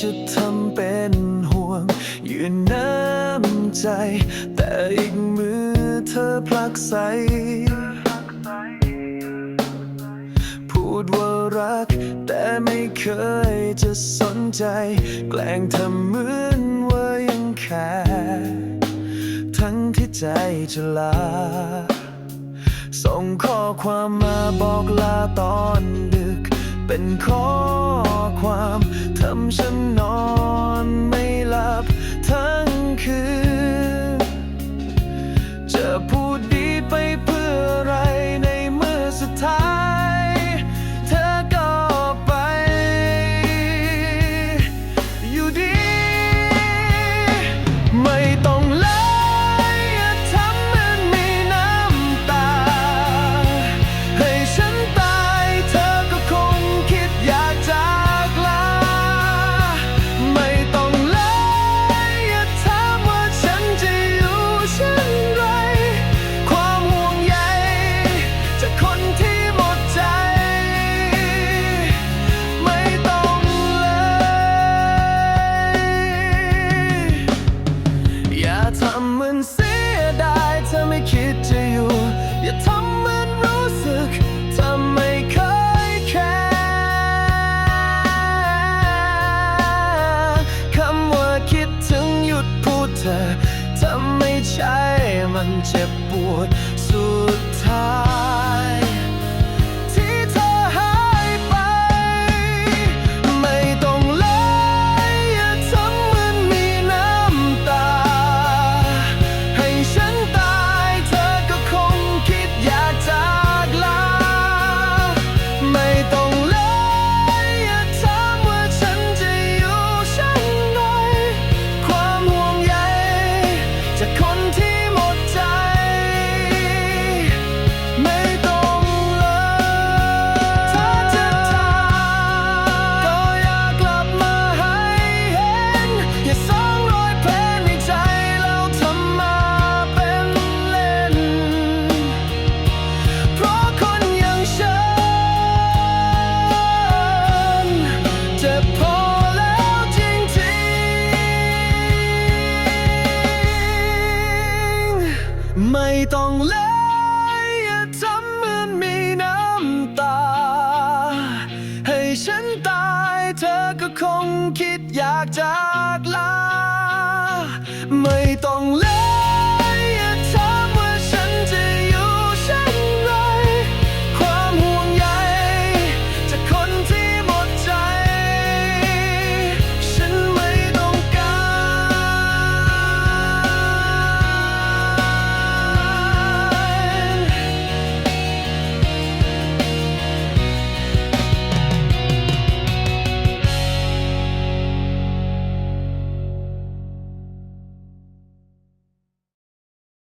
คือน้ำใจ แต่อีกมือเธอผลักใส พูดว่ารัก แต่ไม่เคยจะสนใจ แกล้งทำเหมือนว่ายังแค่ทั้งที่ใจจะลา ส่งข้อความมาบอกลาตอนดึก เป็นข้อำฉันนอน ธอไม่คิดจะอยู่ อย่าทำเหมือนรู้สึกเธอไม่เคยแคร์คำว่าคิดถึงหยุดพูดเธอถ้าไม่ใช่มันเจ็บปวดสุดท้าย ไม่ต้องเลยอย่าทำเหมือนมีน้ำตา ให้ฉันตายเธอก็คงคิดอยากจากลา ไม่ต้องเล